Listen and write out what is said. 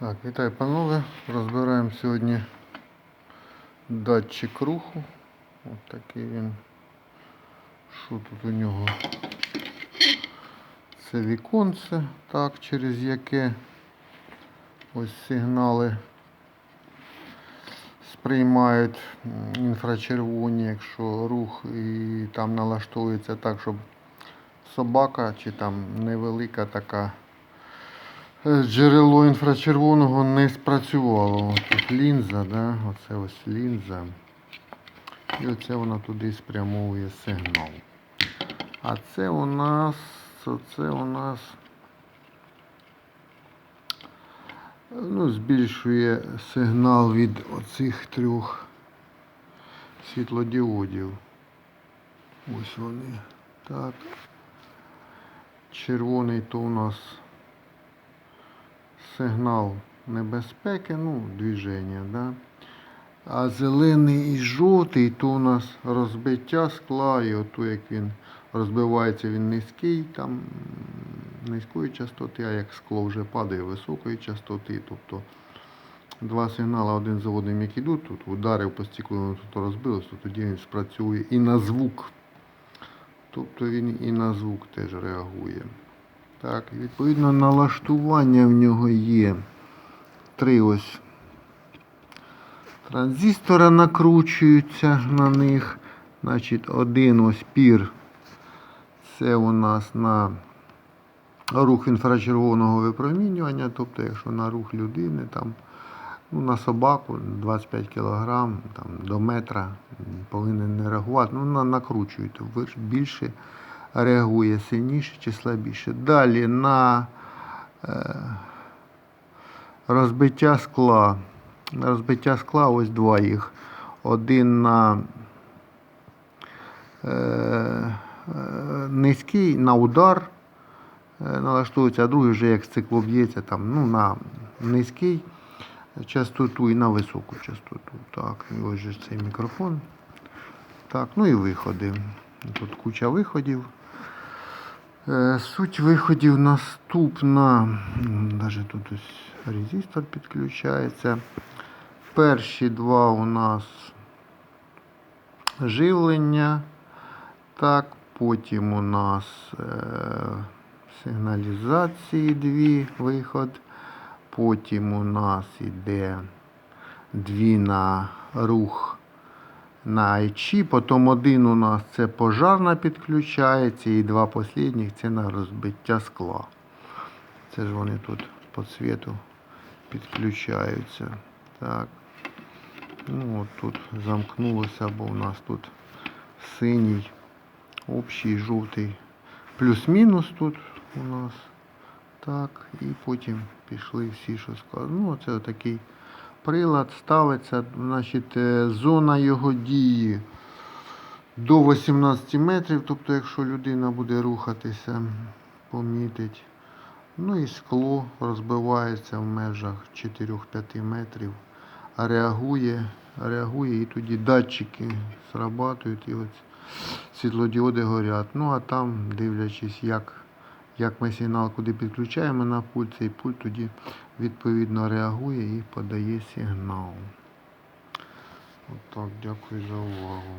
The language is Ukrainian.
Так, вітаю панове. Розбираємо сьогодні датчик руху. Ось такий він. Що тут у нього? Це віконце, так, через яке ось сигнали сприймають інфрачервоні, якщо рух і там налаштовується так, щоб собака чи там невелика така джерело інфрачервоного не спрацювало. Тут лінза, да? оце ось лінза. І оце вона туди спрямовує сигнал. А це у нас, це у нас ну, збільшує сигнал від оцих трьох світлодіодів. Ось вони. Так. Червоний то у нас сигнал небезпеки, ну, движення, да? А зелений і жовтий то у нас розбиття скла, і ото як він розбивається, він низький, там низької частоти, а як скло вже падає високої частоти. Тобто два сигнали один за одним, як ідуть, тут ударив по стеклу, воно тут розбилось, то тоді він спрацює і на звук. Тобто він і на звук теж реагує. Так, відповідно налаштування в нього є. Три ось транзистора накручуються на них. Значить, один ось пір. Це у нас на рух інфрачервоного випромінювання. Тобто, якщо на рух людини, там, ну, на собаку 25 кг там, до метра повинен не реагувати. Ну, накручують. Більше реагує сильніше чи слабіше. Далі на е, розбиття скла. На розбиття скла ось два їх. Один на е, е, низький, на удар налаштовується, а другий вже як цикло б'ється там, ну, на низький частоту і на високу частоту. Так, ось же цей мікрофон. Так, ну і виходи. Тут куча виходів. Е, Суть виходів наступна. Навіть тут ось резистор підключається. Перші два у нас живлення. Так, потім у нас е, сигналізації дві виход. Потім у нас іде дві на рух на IT, потім один у нас це пожарна підключається, і два останніх це на розбиття скла. Це ж вони тут по цвету підключаються. Так. Ну, от тут замкнулося, бо у нас тут синій, общий, жовтий, плюс-мінус тут у нас. Так, і потім пішли всі, що сказали. Ну, це такий прилад ставиться, значить, е, зона його дії до 18 метрів, тобто, якщо людина буде рухатися, помітить. Ну і скло розбивається в межах 4-5 метрів, реагує, реагує і тоді датчики срабатують і ось світлодіоди горять. Ну а там, дивлячись, як, як ми сигнал куди підключаємо на пульт, цей пульт тоді відповідно реагує і подає сигнал. Отак, дякую за увагу.